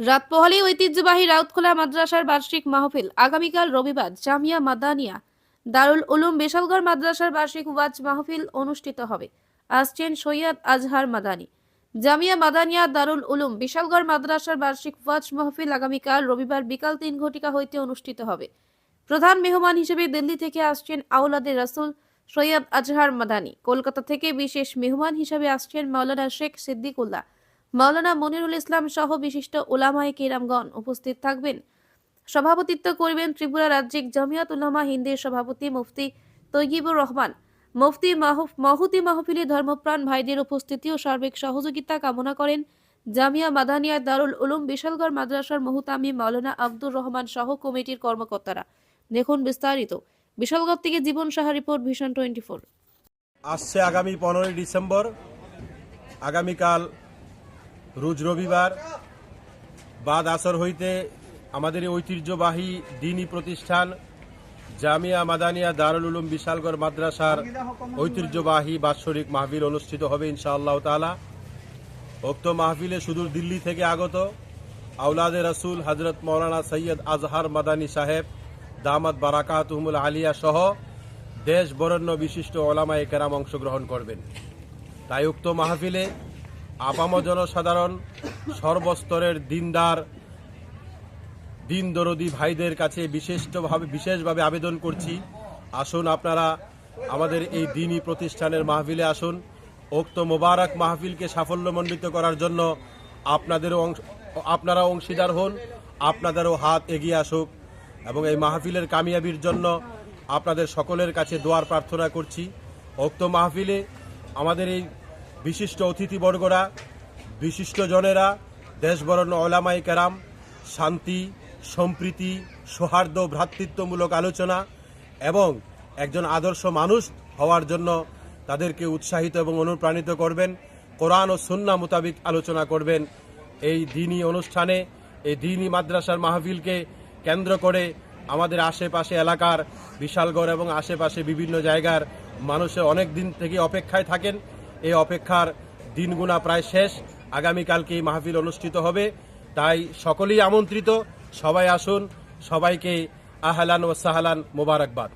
রাত পোহালে ঐতিহ্যবাহী রাউতখোলা মাদ্রাসার বার্ষিক মাহফিল। আগামীকাল রবিবার জামিয়া মাদানিয়া দারুল উলুম বিশালগড় মাদ্রাসার বার্ষিক ওয়াজ মাহফিল অনুষ্ঠিত হবে। আসছেন সৈয়দ আজহার মাদানী। জামিয়া মাদানিয়া দারুল উলুম বিশালগড় মাদ্রাসার বার্ষিক ওয়াজ মাহফিল আগামীকাল রবিবার বিকাল তিন ঘটিকা হইতে অনুষ্ঠিত হবে। প্রধান মেহমান হিসেবে দিল্লি থেকে আসছেন আউলাদে রাসুল সৈয়দ আজহার মাদানী। কলকাতা থেকে বিশেষ মেহমান হিসেবে আসছেন মাওলানা শেখ সিদ্দিকুল্লাহ। মাওলানা মনিরুল ইসলাম সহ বিশিষ্ট ওলামায়ে কেরামগণ উপস্থিত থাকবেন। সভাপতিত্ব করবেন ত্রিপুরা রাজ্যিক জামিয়াত উলামা হিন্দের সভাপতি মুফতি তৈগিবুর রহমান, মুফতি মহুতি মাহফিলে ধর্মপ্রাণ ভাইদের উপস্থিতি ও সার্বিক সহযোগিতা কামনা করেন জামিয়া মাদানিয়া দারুল উলুম বিশালগড় মাদ্রাসার মহুতামি মাওলানা আব্দুর রহমান সহ কমিটির কর্মকর্তারা। দেখুন বিস্তারিত। বিশালগড় থেকে Jiban Saha report, vision twenty four. আসছে আগামী পনেরোই ডিসেম্বর। আগামীকাল রোজ রবিবার বাদ আসর হইতে আমাদের ঐতিহ্যবাহী দিনী প্রতিষ্ঠান জামিয়া মাদানিয়া দারুল উলুম বিশালগড় মাদ্রাসার ঐতিহ্যবাহী বাৎসরিক মাহফিল অনুষ্ঠিত হবে ইনশাআল্লাহ তালা উক্ত মাহফিলে সুদূর দিল্লি থেকে আগত আউলাদে রসুল হজরত মৌলানা সৈয়দ আজহার মাদানী সাহেব, দামাত বারাকাতুহমুল আলিয়া সহ দেশ বরণ্য বিশিষ্ট ওলামায়ে কেরাম অংশগ্রহণ করবেন। তাই উক্ত মাহফিলে আপাম জনসাধারণ, সর্বস্তরের দিনদার দিন দরদি ভাইদের কাছে বিশিষ্টভাবে, বিশেষভাবে আবেদন করছি। আসুন আপনারা আমাদের এই দিনী প্রতিষ্ঠানের মাহফিলে আসুন। উক্ত মোবারক মাহফিলকে সাফল্যমণ্ডিত করার জন্য আপনাদেরও অংশ আপনারা অংশীদার হন, আপনাদেরও হাত এগিয়ে আসুক। এবং এই মাহফিলের কামিয়াবির জন্য আপনাদের সকলের কাছে দোয়ার প্রার্থনা করছি। উক্ত মাহফিলে আমাদের এই বিশিষ্ট অতিথিবর্গরা, বিশিষ্ট জনেরা, দেশবরণ্য ওলামাই কেরাম, শান্তি, সম্প্রীতি, সৌহার্দ্য, ভ্রাতৃত্বমূলক আলোচনা এবং একজন আদর্শ মানুষ হওয়ার জন্য তাদেরকে উৎসাহিত এবং অনুপ্রাণিত করবেন। কোরআন ও সুন্না মোতাবিক আলোচনা করবেন। এই দিনই অনুষ্ঠানে, এই দিনই মাদ্রাসার মাহফিলকে কেন্দ্র করে আমাদের আশেপাশে এলাকার বিশালগড় এবং আশেপাশে বিভিন্ন জায়গার মানুষে অনেক দিন থেকে অপেক্ষায় থাকেন। এই অপেক্ষার দিনগুনা প্রায় শেষ। আগামীকালকে এই মাহফিল অনুষ্ঠিত হবে। তাই সকলেই আমন্ত্রিত। সবাই আসুন। সবাইকে আহলান ও সাহালান মোবারকবাদ।